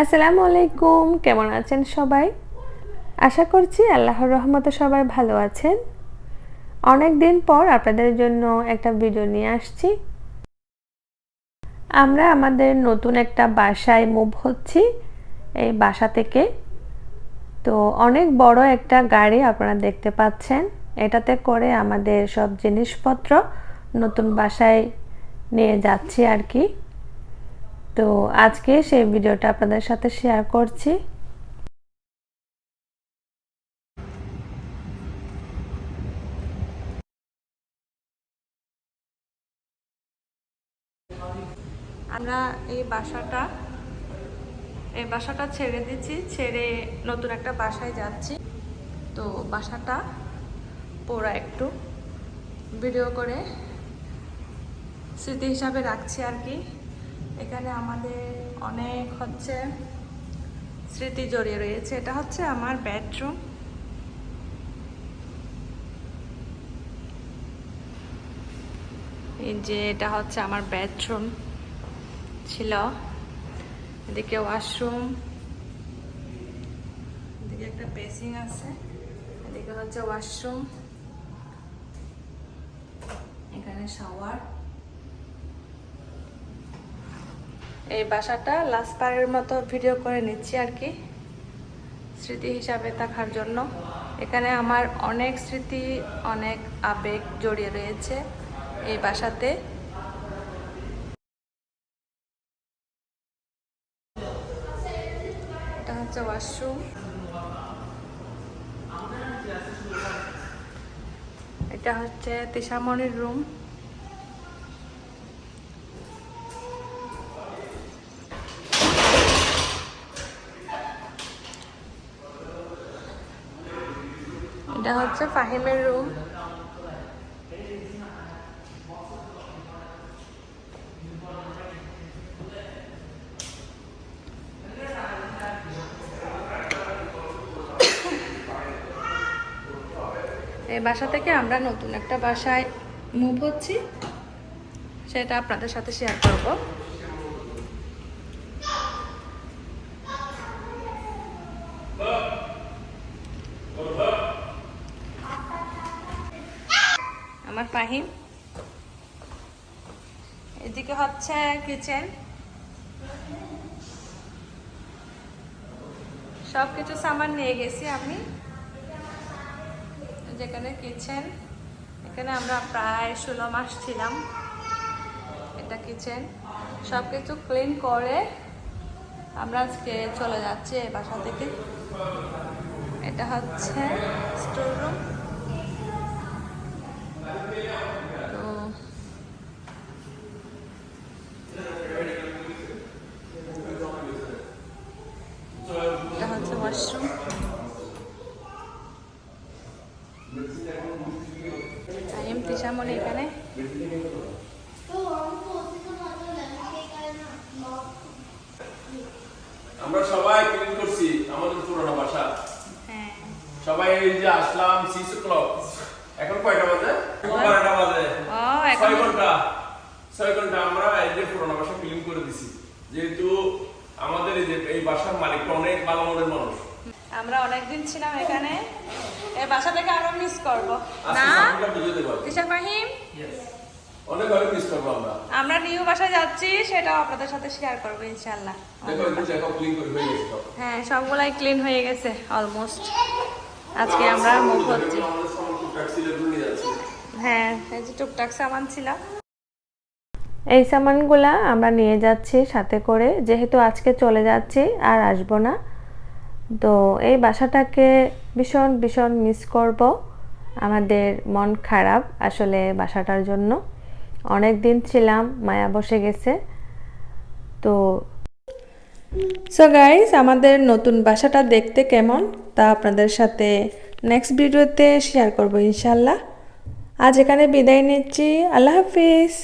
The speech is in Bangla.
আসসালামু আলাইকুম, কেমন আছেন সবাই? আশা করছি আল্লাহর রহমতে সবাই ভালো আছেন। অনেক দিন পর আপনাদের জন্য একটা ভিডিও নিয়ে আসছি। আমরা আমাদের নতুন একটা বাসায় মুভ হচ্ছি, এই বাসা থেকে। তো অনেক বড় একটা গাড়ি আপনারা দেখতে পাচ্ছেন। এটাতে করে আমাদের সব জিনিসপত্র নতুন বাসায় নিয়ে যাচ্ছি আর কি। তো আজকে সেই ভিডিওটা আপনাদের সাথে শেয়ার করছি। আমরা এই বাসাটা এই বাসাটা ছেড়ে দিচ্ছি ছেড়ে নতুন একটা বাসায় যাচ্ছি। তো বাসাটা পুরো একটু ভিডিও করে স্মৃতি হিসাবে রাখছি আর কি। এখানে আমাদের অনেক হচ্ছে স্মৃতি জড়িয়ে রয়েছে। এটা হচ্ছে আমার বেডরুম এই যে এটা হচ্ছে আমার বেডরুম ছিল। এদিকে ওয়াশরুম এদিকে একটা বেসিং আছে। এদিকে হচ্ছে ওয়াশরুম এখানে শাওয়ার এই বাসাটা লাস্ট পারের মতো ভিডিও করে নিচ্ছি আর কি, স্মৃতি হিসাবে থাকার জন্য। এখানে আমার অনেক স্মৃতি, অনেক আবেগ জড়িয়ে রয়েছে এই বাসাতে। এটা হচ্ছে ওয়াশরুম এটা হচ্ছে রুম এটা হচ্ছে ফাহিমের রুম এই বাসা থেকে আমরা নতুন একটা বাসায় মুভ হচ্ছি। সেটা আপনাদের সাথে শেয়ার করব। আমার ফাহিম। এদিকে হচ্ছে কিচেন সব কিছু সামান নিয়ে গেছি আমি। যেখানে কিচেন এখানে আমরা প্রায় ষোলো মাস ছিলাম এটা কিচেন সব কিছু ক্লিন করে আমরা আজকে চলে যাচ্ছি বাসা থেকে। এটা হচ্ছে স্টোর রুম তো ওয়াশরুম টাইম তিসামনি এখানে। আমরা সবাই ক্লিন করছি আমাদের পুরোনো বাসা। হ্যাঁ। সবাই এই যে আসলাম সিক্স ক্লক এখন কয়টা বাজে? বারোটা বাজে। ছয় ঘণ্টা। ছয় ঘণ্টা আমরা এই যে পুরোনো বাসা ক্লিন করে দিছি। যেহেতু আমাদের এই যে এই বাসার মালিকটা অনেক ভালো মনের মানুষ। আমরা অনেকদিন ছিলাম এখানে। এই বাসা থেকে আরও মিস করব। না? বুঝতে ফাহিম? অনেক অনেক মিস করব আমরা। আমরা নিউ বাসায় যাচ্ছি সেটাও আপনাদের সাথে শেয়ার করব ইনশাল্লাহ দেখো একটু দেখো ক্লিন করে হয়ে গেছে হ্যাঁ সবগুলাই ক্লিন হয়ে গেছে অলমোস্ট আজকে আমরা মুভ হচ্ছি হ্যাঁ এই যে টুকটাক সামান ছিল। এই সামানগুলা আমরা নিয়ে যাচ্ছি সাথে করে। যেহেতু আজকে চলে যাচ্ছি, আর আসব না। তো এই বাসাটাকে ভীষণ ভীষণ মিস করব। আমাদের মন খারাপ আসলে বাসাটার জন্য। অনেক দিন ছিলাম, মায়া বসে গেছে। তো সো গাইস আমাদের নতুন বাসাটা দেখতে কেমন? তা আপনাদের সাথে নেক্সট ভিডিওতে শেয়ার করব ইনশাল্লাহ। আজ এখানে বিদায় নিচ্ছি। আল্লাহ হাফিজ।